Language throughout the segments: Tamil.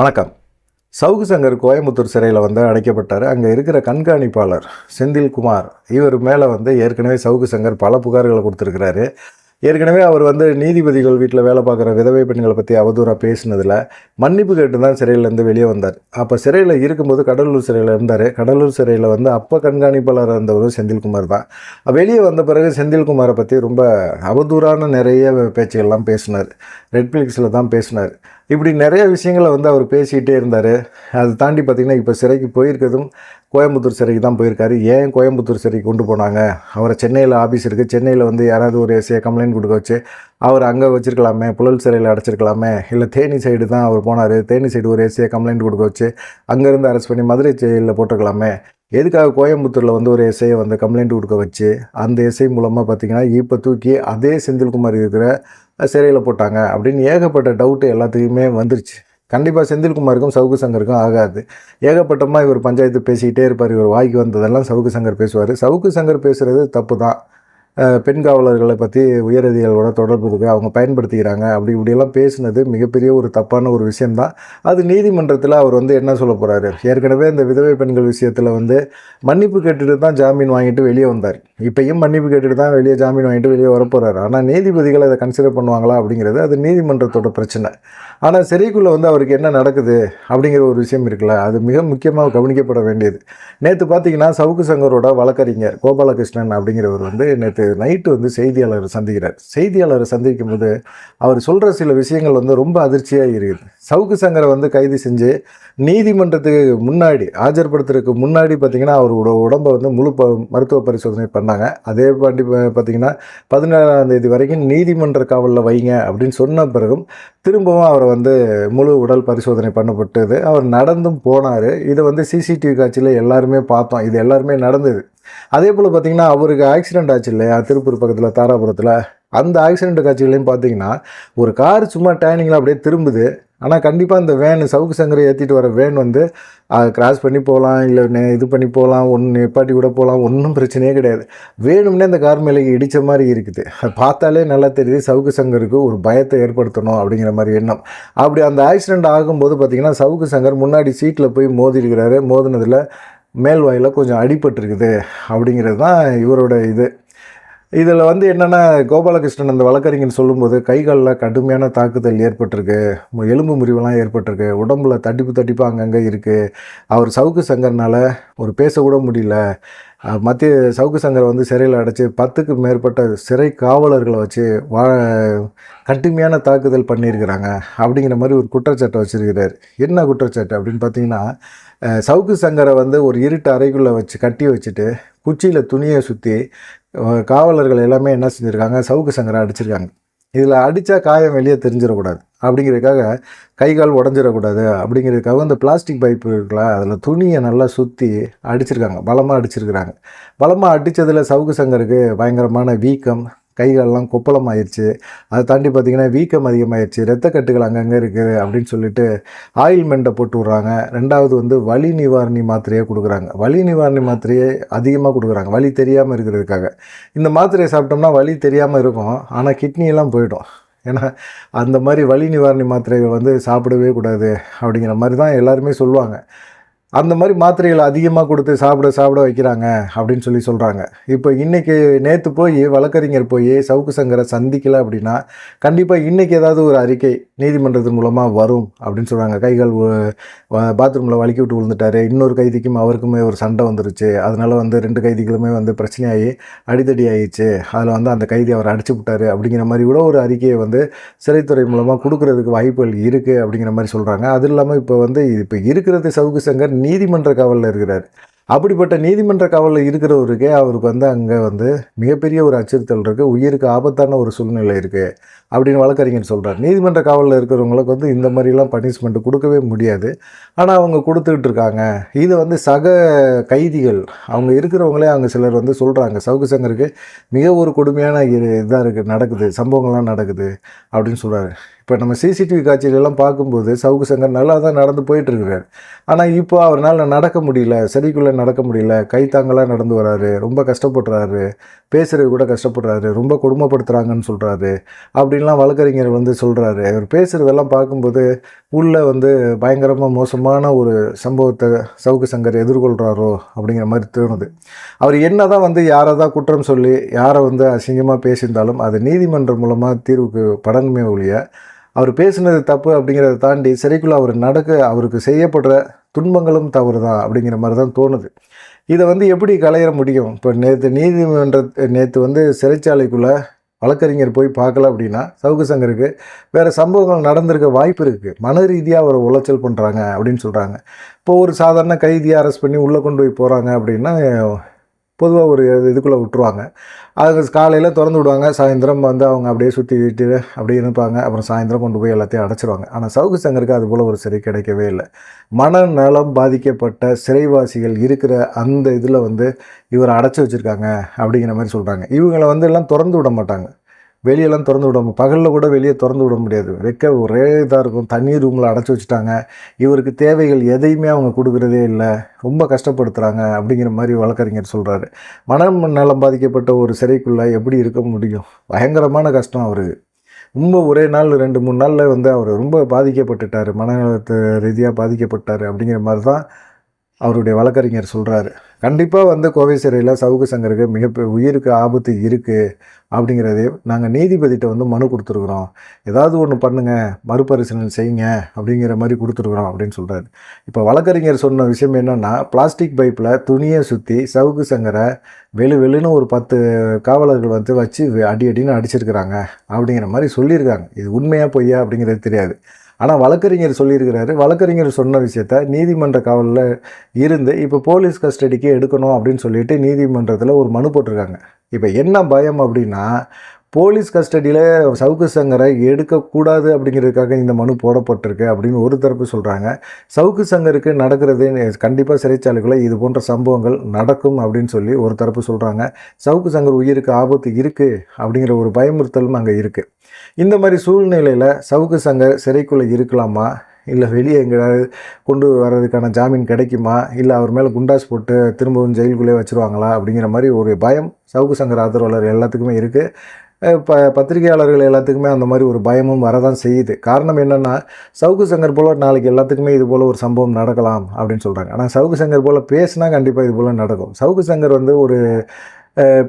வணக்கம். சவுகு சங்கர் கோயம்புத்தூர் சிறையில் வந்து அடைக்கப்பட்டார். அங்கே இருக்கிற கண்காணிப்பாளர் செந்தில்குமார் இவர் மேலே வந்து ஏற்கனவே சவுகு சங்கர் பல புகார்களை கொடுத்துருக்கிறாரு. ஏற்கனவே அவர் வந்து நீதிபதிகள் வீட்டில் வேலை பார்க்குற விதவை பெண்களை பற்றி அவதூறாக பேசினதில் மன்னிப்பு கேட்டு தான் சிறையிலேருந்து வெளியே வந்தார். அப்போ சிறையில் இருக்கும்போது கடலூர் சிறையில் இருந்தார். கடலூர் சிறையில் வந்து அப்போ கண்காணிப்பாளர் இருந்தவர் செந்தில்குமார் தான். வெளியே வந்த பிறகு செந்தில்குமாரை பற்றி ரொம்ப அவதூறான நிறைய பேச்சுகள்லாம் பேசினார். ரெட்ஃப்ளிக்ஸில் தான் பேசினார். இப்படி நிறைய விஷயங்களை வந்து அவர் பேசிகிட்டே இருந்தார். அதை தாண்டி பார்த்திங்கன்னா இப்போ சிறைக்கு போயிருக்கிறதும் கோயம்புத்தூர் சிறைக்கு தான் போயிருக்காரு. ஏன் கோயம்புத்தூர் சிறைக்கு கொண்டு போனாங்க? அவரை சென்னையில் ஆஃபீஸ் இருக்குது சென்னையில் வந்து யாராவது ஒரு எஸ்ஏ கம்ப்ளைண்ட் கொடுக்க வச்சு அவர் அங்கே வச்சிருக்கலாமே? புழல் சிறையில் அடைச்சிருக்கலாமே? இல்லை தேனி சைடு தான் அவர் போனார். தேனி சைடு ஒரு எஸ்ஏ கம்ப்ளைண்ட் கொடுக்க வச்சு அங்கேருந்து அரெஸ்ட் பண்ணி மதுரை ஜெயிலில் போட்டிருக்கலாமே? எதுக்காக கோயம்புத்தூரில் வந்து ஒரு எஸ்ஐயை வந்து கம்ப்ளைண்ட் கொடுக்க வச்சு அந்த எஸ்ஐ மூலமாக பார்த்தீங்கன்னா இப்போ தூக்கி அதே செந்தில்குமார் இருக்கிற சிறையில் போட்டாங்க அப்படின்னு ஏகப்பட்ட டவுட்டு எல்லாத்துக்குமே வந்துருச்சு. கண்டிப்பாக செந்தில்குமாருக்கும் சவுக்கு சங்கருக்கும் ஆகாது. ஏகப்பட்டமாக இவர் பஞ்சாயத்து பேசிக்கிட்டே இருப்பார் இவர் வாய்க்கு வந்ததெல்லாம் சவுக்கு சங்கர் பேசுவார். சவுக்கு சங்கர் பேசுகிறது தப்பு தான் பெண் காவலர்களை பற்றி உயரதிகளோட தொடர்பு இருக்குது அவங்க பயன்படுத்திக்கிறாங்க. அப்படி இப்படியெல்லாம் பேசினது மிகப்பெரிய ஒரு தப்பான ஒரு விஷயம்தான். அது நீதிமன்றத்தில் அவர் வந்து என்ன சொல்ல போகிறாரு ஏற்கனவே இந்த விதவை பெண்கள் விஷயத்தில் வந்து மன்னிப்பு கேட்டுட்டு தான் ஜாமீன் வாங்கிட்டு வெளியே வந்தார். இப்பயும் மன்னிப்பு கேட்டுட்டு தான் வெளியே ஜாமீன் வாங்கிட்டு வெளியே வரப்போகிறாரு ஆனால் நீதிபதிகள் அதை கன்சிடர் பண்ணுவாங்களா அப்படிங்கிறது அது நீதிமன்றத்தோட பிரச்சனை. ஆனால் சிறைக்குள்ளே வந்து அவருக்கு என்ன நடக்குது அப்படிங்கிற ஒரு விஷயம் இருக்குல்ல அது மிக முக்கியமாக கவனிக்கப்பட வேண்டியது. நேற்று பார்த்தீங்கன்னா சவுக்கு சங்கரோட வழக்கறிஞர் கோபாலகிருஷ்ணன் அப்படிங்கிறவர் வந்து நேற்று நைட்டு வந்து செய்தியாளரை சந்திக்கிறார். செய்தியாளரை சந்திக்கும் போது அவர் சொல்கிற சில விஷயங்கள் வந்து ரொம்ப அதிர்ச்சியாக இருக்குது. சவுக்கு சங்கரை வந்து கைது செஞ்சு நீதிமன்றத்துக்கு முன்னாடி ஆஜர்படுத்துறதுக்கு முன்னாடி பார்த்திங்கன்னா அவரோட உடம்பை வந்து முழு ப மருத்துவ பரிசோதனை பண்ணாங்க. அதே பாண்டி பார்த்தீங்கன்னா பதினேழாம் தேதி வரைக்கும் நீதிமன்ற காவலில் வைங்க அப்படின்னு சொன்ன பிறகும் திரும்பவும் அவரை வந்து முழு உடல் பரிசோதனை பண்ணப்பட்டது. அவர் நடந்தும் போனார். இதை வந்து சிசிடிவி காட்சியில் எல்லாருமே பார்த்தோம். இது எல்லாருமே நடந்தது. அதே போல் பார்த்தீங்கன்னா அவருக்கு ஆக்சிடென்ட் ஆச்சு இல்லையா திருப்பூர் பக்கத்தில் தாராபுரத்தில். அந்த ஆக்சிடென்ட் காட்சிகளையும் பார்த்தீங்கன்னா ஒரு கார் சும்மா டேனிங்கில் அப்படியே திரும்புது. ஆனால் கண்டிப்பாக இந்த வேன் சவுக்கு சங்கரை ஏற்றிட்டு வர வேன் வந்து கிராஸ் பண்ணி போகலாம் இல்லை நே- இது பண்ணி போகலாம் ஒன்று நிப்பாட்டி கூட போகலாம் ஒன்றும் பிரச்சனையே கிடையாது. வேணும்னே அந்த கார் மேலே இடித்த மாதிரி இருக்குது. அது பார்த்தாலே நல்லா தெரியுது சவுக்கு சங்கருக்கு ஒரு பயத்தை ஏற்படுத்தணும் அப்படிங்கிற மாதிரி எண்ணம். அப்படி அந்த ஆக்சிடெண்ட் ஆகும்போது பார்த்திங்கன்னா சவுக்கு சங்கர் முன்னாடி சீட்டில் போய் மோதி இருக்கிறாரு மோதினதில் மேல் வாயில் கொஞ்சம் அடிபட்டிருக்குது அப்படிங்கிறது தான் இவரோட இது. இதில் வந்து என்னென்னா கோபாலகிருஷ்ணன் அந்த வழக்கறிஞர் சொல்லும்போது கைகளில் கடுமையான தாக்குதல் ஏற்பட்டிருக்கு எலும்பு முறிவெல்லாம் ஏற்பட்டிருக்கு உடம்புல தடிப்பு தடிப்பு அங்கங்கே இருக்குது அவர் சவுக்கு சங்கர்னால ஒரு பேசக்கூட முடியல. மத்திய சவுக்கு சங்கரை வந்து சிறையில் அடைச்சி பத்துக்கு மேற்பட்ட சிறை காவலர்களை வச்சு வா கடுமையான தாக்குதல் பண்ணியிருக்கிறாங்க அப்படிங்கிற மாதிரி ஒரு குற்றச்சாட்டை வச்சுருக்கிறார். என்ன குற்றச்சாட்டு அப்படின்னு பார்த்தீங்கன்னா சவுக்கு சங்கரை வந்து ஒரு இருட்டு அறைக்குள்ளே வச்சு கட்டி வச்சுட்டு குச்சியில் துணியை சுற்றி காவலர்கள் எல்லாமே என்ன செஞ்சுருக்காங்க? சவுக்கு சங்கரை அடிச்சிருக்காங்க. இதில் அடித்தா காயம் வெளியே தெரிஞ்சிடக்கூடாது. அப்படிங்கிறதுக்காக கை கால் உடஞ்சிடக்கூடாது. அப்படிங்கிறதுக்காக இந்த பிளாஸ்டிக் பைப்பு இருக்குல்ல அதில் துணியை நல்லா சுற்றி அடிச்சிருக்காங்க. பலமாக அடிச்சிருக்கிறாங்க. பலமாக அடித்ததில் சவுக்கு சங்கருக்கு பயங்கரமான வீக்கம் கைகாலெலாம் கொப்பளம் ஆயிடுச்சு அதை தாண்டி பார்த்தீங்கன்னா வீக்கம் அதிகமாயிருச்சு. ரத்தக்கட்டுகள் அங்கங்கே இருக்குது அப்படின்னு சொல்லிட்டு ஆயில்மெண்ட்டை போட்டு விட்றாங்க. ரெண்டாவது வந்து வலி நிவாரணி மாத்திரையை கொடுக்குறாங்க. வலி நிவாரணி மாத்திரையை அதிகமாக கொடுக்குறாங்க. வலி தெரியாமல் இருக்கிறதுக்காக. இந்த மாத்திரையை சாப்பிட்டோம்னா வலி தெரியாமல் இருக்கும். ஆனால் கிட்னியெல்லாம் போயிடும். ஏன்னா அந்த மாதிரி வலி நிவாரணி மாத்திரைகள் வந்து சாப்பிடவே கூடாது அப்படிங்கிற மாதிரி தான் எல்லாருமே சொல்லுவாங்க. அந்த மாதிரி மாத்திரைகளை அதிகமாக கொடுத்து சாப்பிட சாப்பிட வைக்கிறாங்க அப்படின்னு சொல்லி சொல்கிறாங்க இப்போ இன்றைக்கி நேற்று போய் வழக்கறிஞர் போய் சவுக்கு சங்கரை சந்திக்கலை அப்படின்னா கண்டிப்பாக இன்றைக்கி ஏதாவது ஒரு அறிக்கை நீதிமன்றத்தின் மூலமாக வரும் அப்படின்னு சொல்கிறாங்க கைகள் பாத்ரூமில் வலிக்கி விட்டு விழுந்துட்டாரு. இன்னொரு கைதிக்கும் அவருக்குமே ஒரு சண்டை வந்துருச்சு. அதனால் வந்து ரெண்டு கைதிகளுமே வந்து பிரச்சனையாகி அடிதடி ஆயிடுச்சு. அதில் வந்து அந்த கைதி அவர் அடிச்சு விட்டார் அப்படிங்கிற மாதிரி கூட ஒரு அறிக்கையை வந்து சிறைத்துறை மூலமாக கொடுக்குறதுக்கு வாய்ப்புகள் இருக்குது அப்படிங்கிற மாதிரி சொல்கிறாங்க அது இல்லாமல் இப்போ வந்து இப்போ இருக்கிறது சவுக்கு சங்கர் நீதிமன்ற காவலில் இருக்கிறார். அப்படிப்பட்ட நீதிமன்ற காவலில் இருக்கிறவருக்கே அவருக்கு வந்து அங்கே வந்து மிகப்பெரிய ஒரு அச்சுறுத்தல் இருக்குது உயிருக்கு ஆபத்தான ஒரு சூழ்நிலை இருக்குது அப்படின்னு வழக்கறிஞர் சொல்கிறார் நீதிமன்ற காவலில் இருக்கிறவங்களுக்கு வந்து இந்த மாதிரிலாம் பனிஷ்மெண்ட் கொடுக்கவே முடியாது. ஆனால் அவங்க கொடுத்துக்கிட்டு இருக்காங்க. இது வந்து சக கைதிகள் அவங்க இருக்கிறவங்களே அவங்க சிலர் வந்து சொல்கிறாங்க சவுக்கு சங்கருக்கு மிக ஒரு கொடுமையான இதாக இருக்குது நடக்குது சம்பவங்கள்லாம் நடக்குது அப்படின்னு சொல்கிறாரு இப்போ நம்ம சிசிடிவி காட்சியிலெல்லாம் பார்க்கும்போது சவுக்கு சங்கர் நல்லா தான் நடந்து போயிட்டுருக்கிறார் ஆனால் இப்போ அவரால் நடக்க முடியல. சரிக்குள்ளே நடக்க முடியல. கைத்தாங்கலாக நடந்து வராரு. ரொம்ப கஷ்டப்படுறாரு. பேசுகிறது கூட கஷ்டப்படுறாரு. ரொம்ப கொடுமைப்படுத்துகிறாங்கன்னு சொல்கிறாரு அப்படின்லாம் வழக்கறிஞர் வந்து சொல்கிறாரு அவர் பேசுகிறதெல்லாம் பார்க்கும்போது உள்ளே வந்து பயங்கரமாக மோசமான ஒரு சம்பவத்தை சவுக்கு சங்கர் எதிர்கொள்கிறாரோ அப்படிங்கிற மாதிரி தோணுது. அவர் என்ன தான் வந்து யாரை தான் குற்றம் சொல்லி யாரை வந்து அசிங்கமாக பேசியிருந்தாலும் அது நீதிமன்றம் மூலமாக தீர்வுக்கு படங்குமே ஒழிய அவர் பேசினது தப்பு அப்படிங்கிறத தாண்டி சிறைக்குள்ளே அவர் நடக்க அவருக்கு செய்யப்படுற துன்பங்களும் தவறு தான் அப்படிங்கிற மாதிரி தான் தோணுது. இதை வந்து எப்படி களையிற முடியும்? இப்போ நேற்று நீதிமன்ற நேற்று வந்து சிறைச்சாலைக்குள்ளே வழக்கறிஞர் போய் பார்க்கல அப்படின்னா சவுக்கு சங்கருக்கு வேறு சம்பவங்கள் நடந்திருக்க வாய்ப்பு இருக்குது மன ரீதியாக அவரை உளைச்சல் பண்ணுறாங்க அப்படின்னு சொல்கிறாங்க இப்போ ஒரு சாதாரண கைதியை அரெஸ்ட் பண்ணி உள்ளே கொண்டு போய் போகிறாங்க அப்படின்னா பொதுவாக ஒரு இதுக்குள்ளே விட்டுருவாங்க. அது காலையில் திறந்து விடுவாங்க. சாயந்தரம் வந்து அவங்க அப்படியே சுற்றிட்டு அப்படியே இருப்பாங்க. அப்புறம் சாயந்தரம் கொண்டு போய் எல்லாத்தையும் அடைச்சிருவாங்க. ஆனால் சவுக்கு சங்கருக்கு அது போல் ஒரு சிறை கிடைக்கவே இல்லை. மனநலம் பாதிக்கப்பட்ட சிறைவாசிகள் இருக்கிற அந்த இதில் வந்து இவரை அடைச்சி வச்சுருக்காங்க அப்படிங்கிற மாதிரி சொல்கிறாங்க இவங்களை வந்து எல்லாம் திறந்து விட மாட்டாங்க. வெளியெல்லாம் திறந்து விட பகலில் கூட வெளியே திறந்து விட முடியாது. வெக்க ஒரே இதாக இருக்கும். தண்ணி ரூமில் அடைச்சி வச்சுட்டாங்க. இவருக்கு தேவைகள் எதையுமே அவங்க கொடுக்குறதே இல்லை. ரொம்ப கஷ்டப்படுத்துகிறாங்க அப்படிங்கிற மாதிரி வழக்கறிஞர் சொல்கிறாரு மனம் நலம் பாதிக்கப்பட்ட ஒரு சிறைக்குள்ளே எப்படி இருக்க முடியும்? பயங்கரமான கஷ்டம் அவருக்கு ரொம்ப ஒரே நாள் ரெண்டு மூணு நாளில் வந்து அவர் ரொம்ப பாதிக்கப்பட்டுட்டார். மனநலத்து ரீதியாக பாதிக்கப்பட்டார் அப்படிங்கிற மாதிரி தான் அவருடைய வழக்கறிஞர் சொல்கிறாரு கண்டிப்பாக வந்து கோவை சிறையில் சவுக்கு சங்கருக்கு மிக உயிருக்கு ஆபத்து இருக்குது அப்படிங்கிறதே நாங்கள் நீதிபதிகிட்ட வந்து மனு கொடுத்துருக்குறோம். ஏதாவது ஒன்று பண்ணுங்கள் மறுபரிசீலனை செய்யுங்க அப்படிங்கிற மாதிரி கொடுத்துருக்குறோம் அப்படின்னு சொல்கிறாரு இப்போ வழக்கறிஞர் சொன்ன விஷயம் என்னென்னா பிளாஸ்டிக் பைப்பில் துணியை சுற்றி சவுக்கு சங்கரை வெளு வெளுன்னு ஒரு பத்து காவலர்கள் வந்து வச்சு அடி அடின்னு அடிச்சிருக்கிறாங்க அப்படிங்கிற மாதிரி சொல்லியிருக்காங்க. இது உண்மையாக பொய்யா அப்படிங்கிறது தெரியாது. ஆனால் வழக்கறிஞர் சொல்லியிருக்கிறாரு. வழக்கறிஞர் சொன்ன விஷயத்த நீதிமன்ற காவலில் இருந்து இப்போ போலீஸ் கஸ்டடிக்கு எடுக்கணும் அப்படின்னு சொல்லிட்டு நீதிமன்றத்தில் ஒரு மனு போட்டிருக்காங்க. இப்போ என்ன பயம் அப்படின்னா போலீஸ் கஸ்டடியில் சவுக்கு சங்கரை எடுக்கக்கூடாது அப்படிங்கிறதுக்காக இந்த மனு போடப்பட்டிருக்கு அப்படின்னு ஒரு தரப்பு சொல்கிறாங்க சவுக்கு சங்கருக்கு நடக்கிறது கண்டிப்பாக சிறைச்சாலைக்குள்ளே இது போன்ற சம்பவங்கள் நடக்கும் அப்படின்னு சொல்லி ஒரு தரப்பு சொல்கிறாங்க சவுக்கு சங்கர் உயிருக்கு ஆபத்து இருக்குது அப்படிங்கிற ஒரு பயமுறுத்தலும் அங்கே இருக்குது இந்த மாதிரி சூழ்நிலையில் சவுக்கு சங்கர் சிறைக்குள்ளே இருக்கலாமா? இல்லை வெளியே எங்கேயாவது கொண்டு வர்றதுக்கான ஜாமீன் கிடைக்குமா? இல்லை அவர் மேலே குண்டாஸ் போட்டு திரும்பவும் ஜெயிலுக்குள்ளே வச்சுருவாங்களா? அப்படிங்கிற மாதிரி ஒரு பயம் சவுக்கு சங்கர் ஆதரவாளர் எல்லாத்துக்குமே இருக்குது ப பத்திரிகையாளர்கள் எல்லாத்துக்குமே அந்த மாதிரி ஒரு பயமும் வரதான் செய்யுது. காரணம் என்னென்னா சவுக்கு சங்கர் போல் நாளைக்கு எல்லாத்துக்குமே இது போல் ஒரு சம்பவம் நடக்கலாம் அப்படின்னு சொல்கிறாங்க ஆனால் சவுக்கு சங்கர் போல் பேசினா கண்டிப்பாக இது போல் நடக்கும். சவுக்கு சங்கர் வந்து ஒரு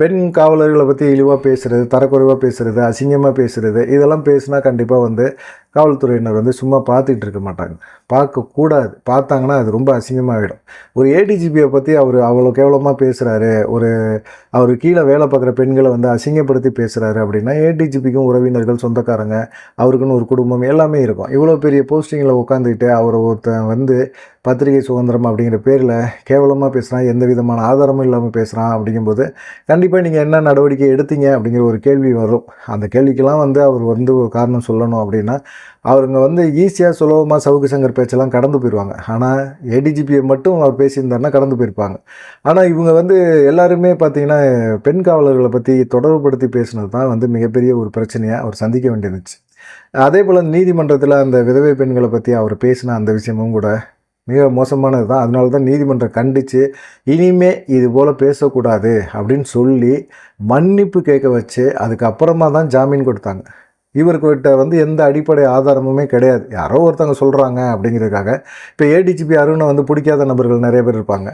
பெண் காவலர்களை பற்றி இழிவாக பேசுகிறது தரக்குறைவாக பேசுகிறது அசிங்கமாக பேசுகிறது இதெல்லாம் பேசுனா கண்டிப்பாக வந்து காவல்துறையினர் வந்து சும்மா பார்த்துட்டு இருக்க மாட்டாங்க. பார்க்கக்கூடாது பார்த்தாங்கன்னா அது ரொம்ப அசிங்கமாகிடும் ஒரு ஏடிஜிபியை பற்றி அவர் அவ்வளோ கேவலமாக பேசுகிறாரு ஒரு அவர் கீழே வேலை பார்க்குற பெண்களை வந்து அசிங்கப்படுத்தி பேசுகிறாரு அப்படின்னா ஏடிஜிபிக்கும் உறவினர்கள் சொந்தக்காரங்க அவருக்குன்னு ஒரு குடும்பம் எல்லாமே இருக்கும். இவ்வளோ பெரிய போஸ்டிங்கில் உட்காந்துக்கிட்டு அவர் ஒருத்தன் வந்து பத்திரிகை சுதந்திரம் அப்படிங்கிற பேரில் கேவலமாக பேசுகிறான் எந்த விதமான ஆதாரமும் இல்லாமல் பேசுகிறான் அப்படிங்கும்போது கண்டிப்பாக நீங்கள் என்ன நடவடிக்கை எடுத்தீங்க அப்படிங்கிற ஒரு கேள்வி வரும். அந்த கேள்விக்கெல்லாம் வந்து அவர் வந்து ஒரு காரணம் சொல்லணும் அப்படின்னா அவருங்க வந்து ஈஸியாக சுலபமாக சவுக்கு சங்கர் பேச்செல்லாம் கடந்து போயிடுவாங்க. ஆனால் ஏடிஜிபியை மட்டும் அவர் பேசியிருந்தாருன்னா கடந்து போயிருப்பாங்க. ஆனால் இவங்க வந்து எல்லாருமே பார்த்திங்கன்னா பெண் காவலர்களை பற்றி தொடர்புபடுத்தி பேசுனது தான் வந்து மிகப்பெரிய ஒரு பிரச்சனையாக அவர் சந்திக்க வேண்டியிருந்துச்சு. அதே போல் நீதிமன்றத்தில் அந்த விதவை பெண்களை பற்றி அவர் பேசின அந்த விஷயமும் கூட மிக மோசமானது தான் அதனால தான் நீதிமன்றம் கண்டித்து இனிமே இது போல் பேசக்கூடாது அப்படின்னு சொல்லி மன்னிப்பு கேட்க வச்சு அதுக்கப்புறமா தான் ஜாமீன் கொடுத்தாங்க. இவர்கிட்ட வந்து எந்த அடிப்படை ஆதாரமுமே கிடையாது. யாரோ ஒருத்தவங்க சொல்கிறாங்க அப்படிங்கிறதுக்காக. இப்போ ஏடிஜிபி அருணை வந்து பிடிக்காத நபர்கள் நிறைய பேர் இருப்பாங்க.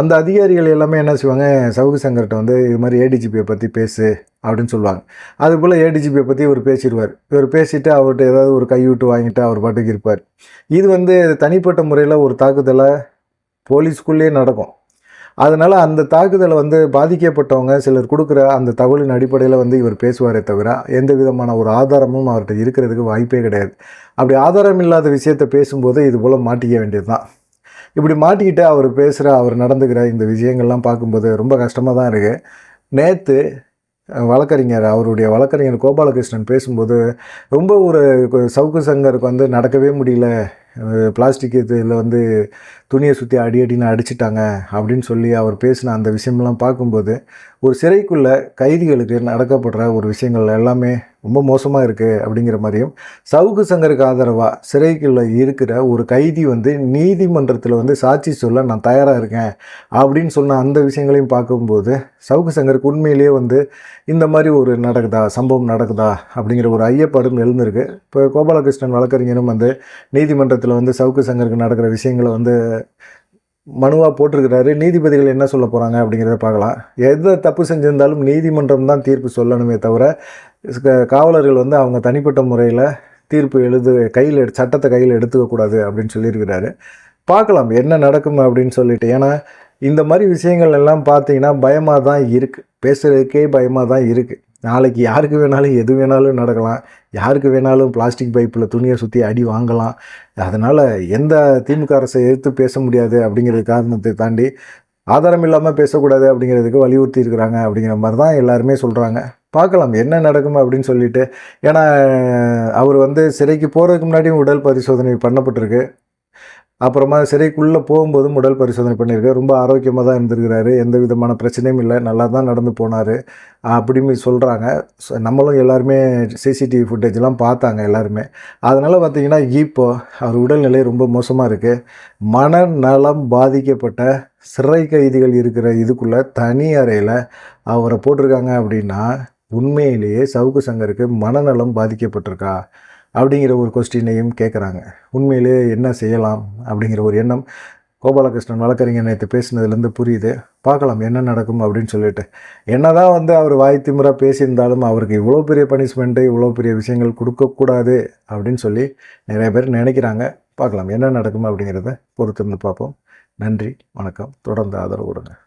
அந்த அதிகாரிகள் எல்லாமே என்ன செய்வாங்க? சவுகு சங்கர்கிட்ட வந்து இது மாதிரி ஏடிஜிபியை பற்றி பேசு அப்படின்னு சொல்லுவாங்க. அதுபோல் ஏடிஜிபியை பற்றி இவர் பேசிடுவார். இவர் பேசிவிட்டு அவர்கிட்ட ஏதாவது ஒரு கைவிட்டு வாங்கிட்டு அவர் பாட்டுக்கு இருப்பார். இது வந்து தனிப்பட்ட முறையில் ஒரு தாக்குதலை போலீஸ்குள்ளேயே நடக்கும். அதனால் அந்த தாக்குதலை வந்து பாதிக்கப்பட்டவங்க சிலர் கொடுக்குற அந்த தகவலின் அடிப்படையில் வந்து இவர் பேசுவாரே தவிர எந்த விதமான ஒரு ஆதாரமும் அவர்கிட்ட இருக்கிறதுக்கு வாய்ப்பே கிடையாது. அப்படி ஆதாரம் இல்லாத விஷயத்தை பேசும்போது இது போல் மாட்டிக்க வேண்டியது தான் இப்படி மாட்டிக்கிட்டு அவர் பேசுகிற அவர் நடந்துக்கிற இந்த விஷயங்கள்லாம் பார்க்கும்போது ரொம்ப கஷ்டமாக தான் இருக்குது நேற்று வழக்கறிஞர் அவருடைய வழக்கறிஞர் கோபாலகிருஷ்ணன் பேசும்போது ரொம்ப ஒரு சவுக்கு சங்கருக்கு வந்து நடக்கவே முடியல. பிளாஸ்டிக் இதில் வந்து துணியை சுற்றி அடி அடின்னு அடிச்சிட்டாங்க அப்படின்னு சொல்லி அவர் பேசின அந்த விஷயம்லாம் பார்க்கும்போது ஒரு சிறைக்குள்ளே கைதிகளுக்கு நடக்கப்படுற ஒரு விஷயங்கள் எல்லாமே ரொம்ப மோசமாக இருக்குது அப்படிங்கிற மாதிரியும் சவுக்கு சங்கருக்கு ஆதரவாக சிறைக்குள்ளே இருக்கிற ஒரு கைதி வந்து நீதிமன்றத்தில் வந்து சாட்சி சொல்ல நான் தயாராக இருக்கேன் அப்படின்னு சொன்ன அந்த விஷயங்களையும் பார்க்கும்போது சவுக்கு சங்கருக்கு உண்மையிலேயே வந்து இந்த மாதிரி ஒரு நடக்குதா சம்பவம் நடக்குதா அப்படிங்கிற ஒரு ஐயப்பாடும் எழுந்திருக்கு. இப்போ கோபாலகிருஷ்ணன் வழக்கறிஞரும் வந்து நீதிமன்றத்தில் வந்து சவுக்கு சங்கருக்கு நடக்கிற விஷயங்களை வந்து மனுவாக போட்டிருக்கிறாரு. நீதிபதிகள் என்ன சொல்ல போகிறாங்க அப்படிங்கிறத பார்க்கலாம். எதை தப்பு செஞ்சிருந்தாலும் நீதிமன்றம் தான் தீர்ப்பு சொல்லணுமே தவிர காவலர்கள் வந்து அவங்க தனிப்பட்ட முறையில் தீர்ப்பு எழுது கையில் எடு சட்டத்தை கையில் எடுத்துக்கக்கூடாது அப்படின்னு சொல்லியிருக்கிறாரு. பார்க்கலாம் என்ன நடக்கும் அப்படின்னு சொல்லிட்டு. ஏன்னா இந்த மாதிரி விஷயங்கள் எல்லாம் பார்த்தீங்கன்னா பயமாக தான் இருக்குது பேசுகிறதுக்கே பயமாக தான் இருக்குது நாளைக்கு யாருக்கு வேணாலும் எது வேணாலும் நடக்கலாம். யாருக்கு வேணாலும் பிளாஸ்டிக் பைப்பில் துணியை சுற்றி அடி வாங்கலாம். அதனால் எந்த திமுக அரசை எதிர்த்து பேச முடியாது அப்படிங்கிற காரணத்தை தாண்டி ஆதாரம் இல்லாமல் பேசக்கூடாது அப்படிங்கிறதுக்கு வலியுறுத்தி இருக்கிறாங்க அப்படிங்கிற மாதிரி தான் எல்லாருமே சொல்கிறாங்க பார்க்கலாம் என்ன நடக்கும் அப்படின்னு சொல்லிட்டு. ஏன்னா அவர் வந்து சிறைக்கு போகிறதுக்கு முன்னாடியும் உடல் பரிசோதனை பண்ணப்பட்டிருக்கு. அப்புறமா சிறைக்குள்ளே போகும்போதும் உடல் பரிசோதனை பண்ணியிருக்காரு. ரொம்ப ஆரோக்கியமாக தான் இருந்திருக்கிறாரு. எந்த விதமான பிரச்சனையும் இல்லை. நல்லா தான் நடந்து போனார். அப்படின்னு சொல்கிறாங்க நம்மளும் எல்லாருமே சிசிடிவி ஃபுட்டேஜ்லாம் பார்த்தாங்க எல்லாருமே. அதனால் பார்த்திங்கன்னா இப்போ அவர் உடல்நிலை ரொம்ப மோசமாக இருக்குது மனநலம் பாதிக்கப்பட்ட சிறை கைதிகள் இருக்கிற இதுக்குள்ளே தனி அறையில் அவரை போட்டிருக்காங்க அப்படின்னா உண்மையிலேயே சவுக்கு சங்கருக்கு மனநலம் பாதிக்கப்பட்டிருக்கா? அப்படிங்கிற ஒரு கொஸ்டினையும் கேட்குறாங்க உண்மையிலே என்ன செய்யலாம் அப்படிங்கிற ஒரு எண்ணம் கோபாலகிருஷ்ணன் வழக்கறிஞர் நேற்று பேசினதுலேருந்து புரியுது. பார்க்கலாம் என்ன நடக்கும் அப்படின்னு சொல்லிட்டு. என்னதான் வந்து அவர் வாய் திமிரா பேசியிருந்தாலும் அவருக்கு இவ்வளோ பெரிய பனிஷ்மெண்ட்டு இவ்வளோ பெரிய விஷயங்கள் கொடுக்கக்கூடாது அப்படின்னு சொல்லி நிறைய பேர் நினைக்கிறாங்க. பார்க்கலாம் என்ன நடக்கும் அப்படிங்கிறத பொறுத்திருந்து பார்ப்போம். நன்றி வணக்கம். தொடர்ந்து ஆதரவு கொடுங்க